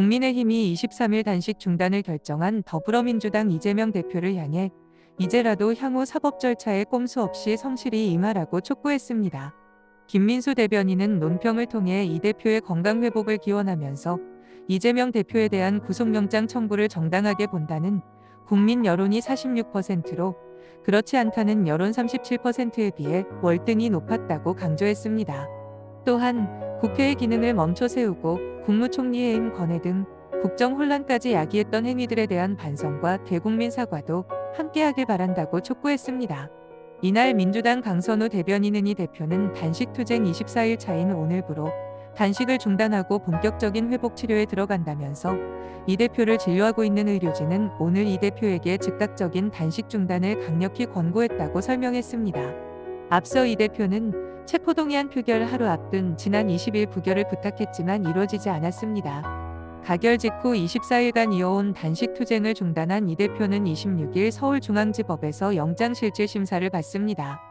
국민의힘이 23일 단식 중단을 결정한 더불어민주당 이재명 대표를 향해 이제라도 향후 사법 절차에 꼼수 없이 성실히 임하라고 촉구했습니다. 김민수 대변인은 논평을 통해 이 대표의 건강 회복을 기원하면서 이재명 대표에 대한 구속영장 청구를 정당하게 본다는 국민 여론이 46%로 그렇지 않다는 여론 37%에 비해 월등히 높았다고 강조했습니다. 또한 국회의 기능을 멈춰 세우고 국무총리 해임 건의 등 국정 혼란까지 야기했던 행위들에 대한 반성과 대국민 사과도 함께하길 바란다고 촉구했습니다. 이날 민주당 강선우 대변인은 이 대표는 단식 투쟁 24일 차인 오늘부로 단식을 중단하고 본격적인 회복 치료에 들어간다면서 이 대표를 진료하고 있는 의료진은 오늘 이 대표에게 즉각적인 단식 중단을 강력히 권고했다고 설명했습니다. 앞서 이 대표는 체포동의안 표결 하루 앞둔 지난 20일 부결을 부탁했지만 이루어지지 않았습니다. 가결 직후 24일간 이어온 단식 투쟁을 중단한 이 대표는 26일 서울중앙지법에서 영장실질 심사를 받습니다.